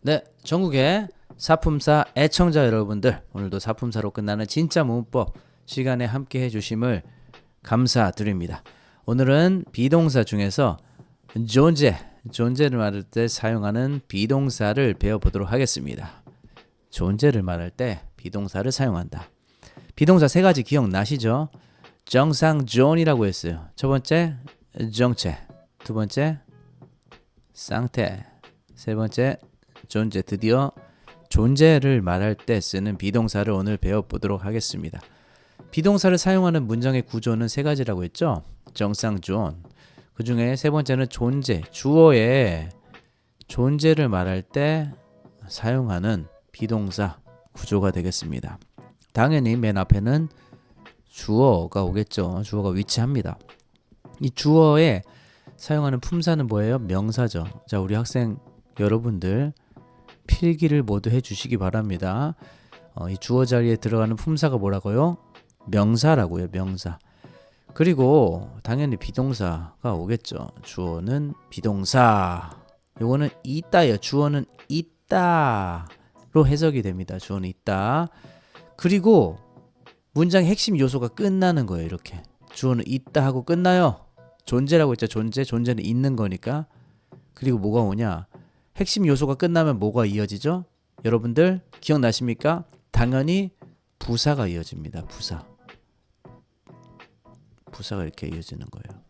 네, 전국의 사품사 애청자 여러분들, 오늘도 사품사로 끝나는 진짜 문법 시간에 함께 해주심을 감사드립니다. 오늘은 비동사 중에서 존재, 존재를 말할 때 사용하는 비동사를 배워보도록 하겠습니다. 존재를 말할 때 비동사를 사용한다. 비동사 세 가지 기억나시죠? 정상 존이라고 했어요. 첫 번째 정체, 두 번째 상태, 세 번째 존재. 드디어 존재를 말할 때 쓰는 비동사를 오늘 배워보도록 하겠습니다. 비동사를 사용하는 문장의 구조는 세 가지라고 했죠. 정상 존. 그 중에 세 번째는 존재, 주어의 존재를 말할 때 사용하는 비동사 구조가 되겠습니다. 당연히 맨 앞에는 주어가 오겠죠. 주어가 위치합니다. 이 주어에 사용하는 품사는 뭐예요? 명사죠. 자, 우리 학생 여러분들 필기를 모두 해주시기 바랍니다. 어, 이 주어 자리에 들어가는 품사가 뭐라고요? 명사라고요. 명사. 그리고 당연히 비동사가 오겠죠. 주어는 비동사. 요거는 있다예요. 주어는 있다로 해석이 됩니다. 주어는 있다. 그리고 문장의 핵심 요소가 끝나는 거예요. 이렇게 주어는 있다 하고 끝나요. 존재라고 했죠. 존재. 존재는 있는 거니까. 그리고 뭐가 오냐? 핵심 요소가 끝나면 뭐가 이어지죠? 여러분들 기억나십니까? 당연히 부사가 이어집니다. 부사. 부사가 이렇게 이어지는 거예요.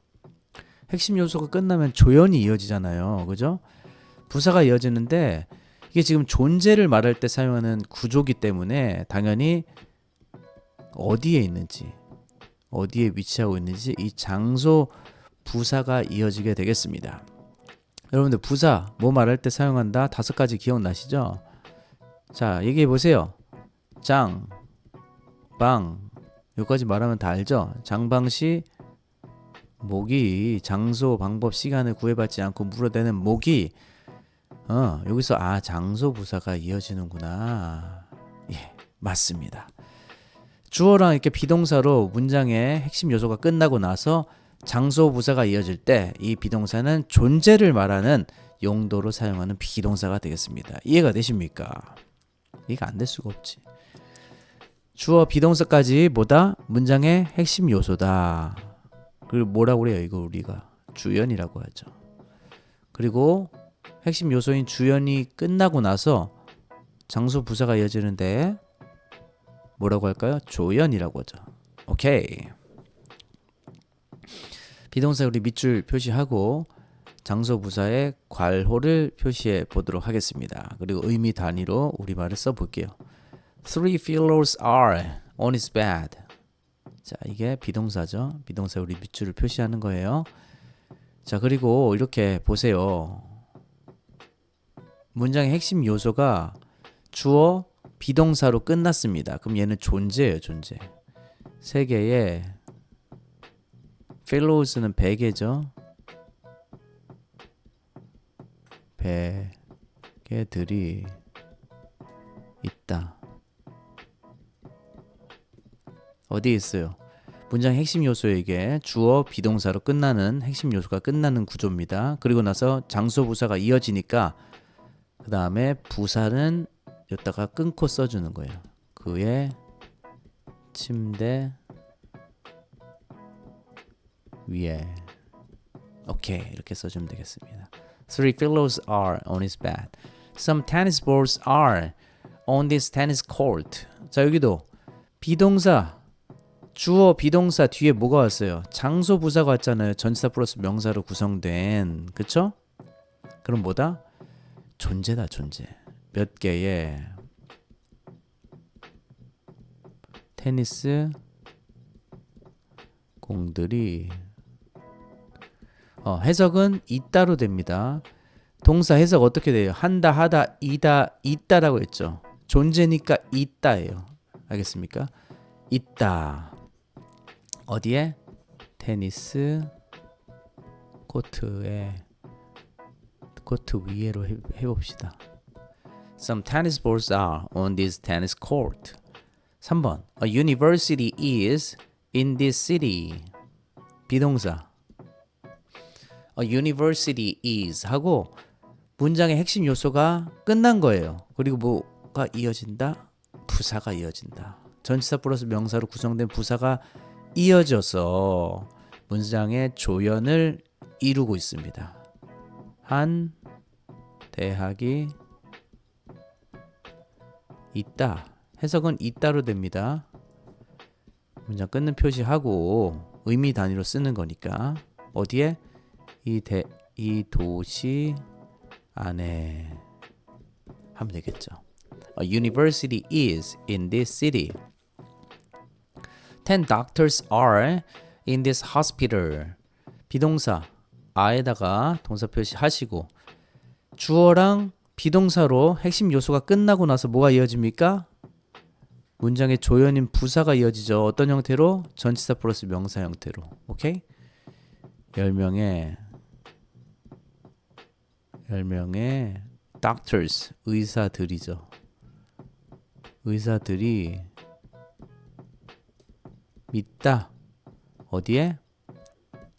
핵심 요소가 끝나면 조연이 이어지잖아요. 그죠? 부사가 이어지는데 이게 지금 존재를 말할 때 사용하는 구조기 때문에 당연히 어디에 있는지 어디에 위치하고 있는지 이 장소 부사가 이어지게 되겠습니다. 여러분들 부사 뭐 말할 때 사용한다 다섯 가지 기억나시죠? 자 얘기해 보세요. 장, 방 여기까지 말하면 다 알죠? 장방시 목이 장소 방법 시간을 구애받지 않고 물어대는 목이 어 여기서 아 장소 부사가 이어지는구나 예 맞습니다 주어랑 이렇게 비동사로 문장의 핵심 요소가 끝나고 나서 장소 부사가 이어질 때 이 비동사는 존재를 말하는 용도로 사용하는 비동사가 되겠습니다. 이해가 되십니까? 이해가 안 될 수가 없지. 주어 비동사까지 뭐다? 문장의 핵심 요소다. 그리고 뭐라고 그래요? 이거 우리가 주연이라고 하죠. 그리고 핵심 요소인 주연이 끝나고 나서 장소 부사가 이어지는데 뭐라고 할까요? 조연이라고 하죠. 오케이. 비동사 우리 밑줄 표시하고 장소 부사의 괄호를 표시해 보도록 하겠습니다. 그리고 의미 단위로 우리말을 써 볼게요. Three fellows are on his bed. 자, 이게 비동사죠. 비동사 우리 밑줄을 표시하는 거예요. 자, 그리고 이렇게 보세요. 문장의 핵심 요소가 주어 비동사로 끝났습니다. 그럼 얘는 존재예요, 존재. 세 개의 fellows는 베개죠. 베개들이 있다. 어디 있어요? 문장 핵심 요소에게 주어 비동사로 끝나는 핵심 요소가 끝나는 구조입니다. 그리고 나서 장소 부사가 이어지니까 그 다음에 부사는 여기다가 끊고 써주는 거예요. 그의 침대 위에 오케이 이렇게 써주면 되겠습니다. Three pillows are on his bed. Some tennis balls are on this tennis court. 자 여기도 비동사 주어 비동사 뒤에 뭐가 왔어요? 장소 부사가 왔잖아요. 전치사 플러스 명사로 구성된 그쵸? 그럼 뭐다? 존재다 존재. 몇 개의 테니스 공들이 어, 해석은 있다로 됩니다. 동사 해석 어떻게 돼요? 한다, 하다, 이다, 있다라고 했죠. 존재니까 있다예요. 알겠습니까? 있다. 어디에? 테니스 코트에 코트 위에로 해, 해봅시다. Some tennis balls are on this tennis court. 3번. A university is in this city. 비동사. A university is 하고 문장의 핵심 요소가 끝난 거예요. 그리고 뭐가 이어진다? 부사가 이어진다. 전치사 플러스 명사로 구성된 부사가 이어져서 문장의 조연을 이루고 있습니다. 한 대학이 있다. 해석은 있다로 됩니다. 문장 끊는 표시하고 의미 단위로 쓰는 거니까 어디에 이 대 이 도시 안에 하면 되겠죠. A university is in this city. Ten doctors are in this hospital. 비동사 a에다가 동사 표시 하시고 주어랑 비동사로 핵심 요소가 끝나고 나서 뭐가 이어집니까? 문장의 조연인 부사가 이어지죠. 어떤 형태로? 전치사 플러스 명사 형태로. 오케이? 10명의 10명의 doctors 의사들이죠. 의사들이 믿다. 어디에?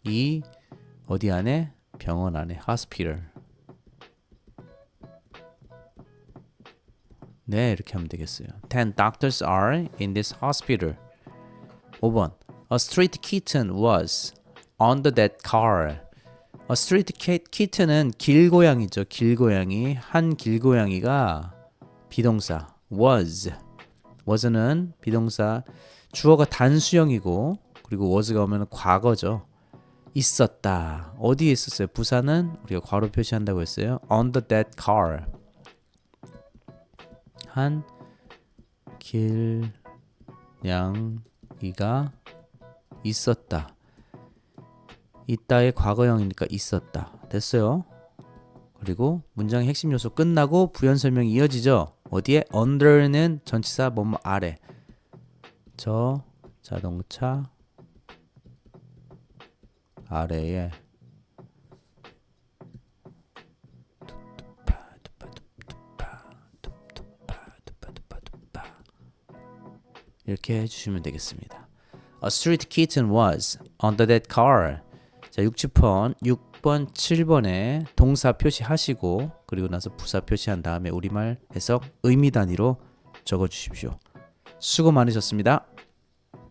이 어디 안에? 병원 안에 hospital. 네, 이렇게 하면 되겠어요. Ten doctors are in this hospital. 5번. A street kitten was under that car. Street cat, kitten은 길고양이죠. 길고양이. 한 길고양이가 비동사 was. was는 비동사 주어가 단수형이고 그리고 was가 오면 과거죠. 있었다. 어디에 있었어요? 부사는 우리가 괄호 표시한다고 했어요. under that car. 한 길냥이가 있었다. 있다의 과거형이니까 있었다. 됐어요. 그리고 문장의 핵심 요소 끝나고 부연 설명이 이어지죠. 어디에 under는 전치사 뭐뭐 아래. 저 자동차 아래에 이렇게 해주시면 되겠습니다. A street kitten was under that car. 자, 60번, 6번, 7번에 동사 표시하시고 그리고 나서 부사 표시한 다음에 우리말 해석 의미 단위로 적어 주십시오. 수고 많으셨습니다.